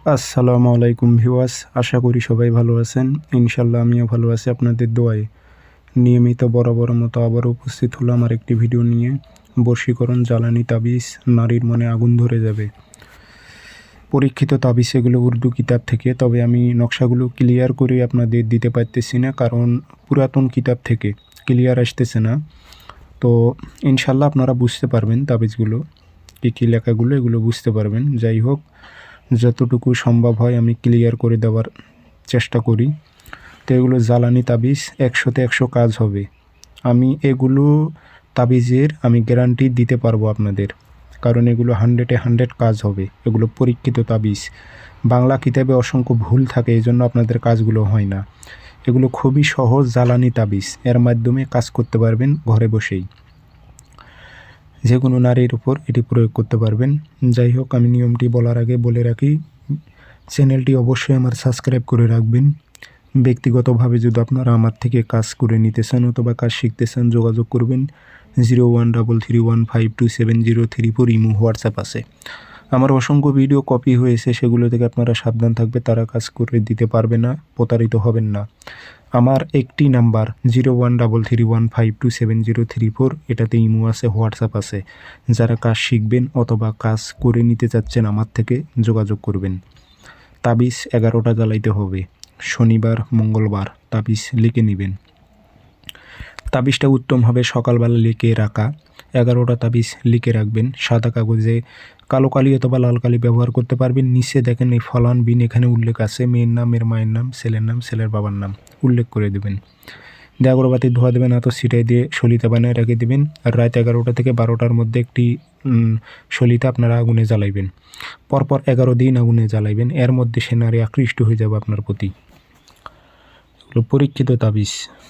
আসসালামু আলাইকুম ভিউয়ার্স, আশা করি সবাই ভালো আছেন। ইনশাল্লাহ আমিও ভালো আছি আপনাদের দোয়ায়। নিয়মিত বরাবর মতো আবার উপস্থিত হলো আমার একটি ভিডিও নিয়ে। বর্ষীকরণ জ্বালানি তাবিজ, নারীর মনে আগুন ধরে যাবে। পরীক্ষিত তাবিজ এগুলো উর্দু কিতাব থেকে, তবে আমি নকশাগুলো ক্লিয়ার করে আপনাদের দিতে পারতেছি না, কারণ পুরাতন কিতাব থেকে ক্লিয়ার আসতেছে না। তো ইনশাল্লাহ আপনারা বুঝতে পারবেন তাবিজগুলো, কী কী লেখাগুলো, এগুলো বুঝতে পারবেন। যাই হোক যতটুকু সম্ভব হয় আমি ক্লিয়ার করে দেওয়ার চেষ্টা করি। তো এগুলো জ্বালানি তাবিজ একশোতে একশো কাজ হবে। আমি এগুলো তাবিজের আমি গ্যারান্টি দিতে পারব আপনাদের। কারণ এগুলো হান্ড্রেডে হান্ড্রেড কাজ হবে। এগুলো পরীক্ষিত তাবিজ। বাংলা কিতাবে অসংখ্য ভুল থাকে এই জন্য আপনাদের কাজগুলো হয় না। এগুলো খুবই সহজ জ্বালানি তাবিজ। এর মাধ্যমে কাজ করতে পারবেন ঘরে বসেই। যে কোনো নারীর উপর এটি প্রয়োগ করতে পারবেন। যাই হোক আমি নিয়মটি বলার আগে বলে রাখি, চ্যানেলটি অবশ্যই আমার সাবস্ক্রাইব করে রাখবেন। ব্যক্তিগতভাবে যদি আপনারা আমার থেকে কাজ করে নিতে চান অথবা কাজ শিখতে চান, যোগাযোগ করবেন zero one double three one five two seven zero three four, imo, WhatsApp আছে। আমার অসংখ্য ভিডিও কপি হয়েছে, সেগুলো থেকে আপনারা সাবধান থাকবে, তারা কাজ করে দিতে পারবে না, প্রতারিত হবেন না। আমার একটি number zero one double three one five two seven zero three four এটাতে ইমো আছে, হোয়াটসঅ্যাপ আছে। যারা কাজ শিখবেন অথবা কাজ করে নিতে চাচ্ছেন আমার থেকে যোগাযোগ করবেন। তাবিজ এগারোটা জ্বালাইতে হবে। শনিবার, মঙ্গলবার, তাবিজ লিখে নেবেন। তাবিজটা উত্তম হবে, সকালবেলা লিখে রাখা। এগারোটা তাবিজ লিখে রাখবেন, সাদা কাগজে। কালো কালি অথবা লাল কালি ব্যবহার করতে পারবেন। নিচে দেখেন এই ফলান বিন, এখানে উল্লেখ আছে, মেয়ের নাম, এর মায়ের নাম, ছেলের নাম, ছেলের বাবার নাম। উল্লেখ করে দেবেন। দিয়ে ধোয়া দেবেন এত সিটাই দিয়ে সলিতা বানিয়ে রেখে দেবেন। আর রাত এগারোটা থেকে বারোটার মধ্যে একটি সলিতা আপনারা আগুনে জ্বালাইবেন। পরপর এগারো দিন আগুনে জ্বালাইবেন। এর মধ্যে সে নারী আকৃষ্ট হয়ে যাবে আপনার প্রতি। পরীক্ষিত তাবিজ।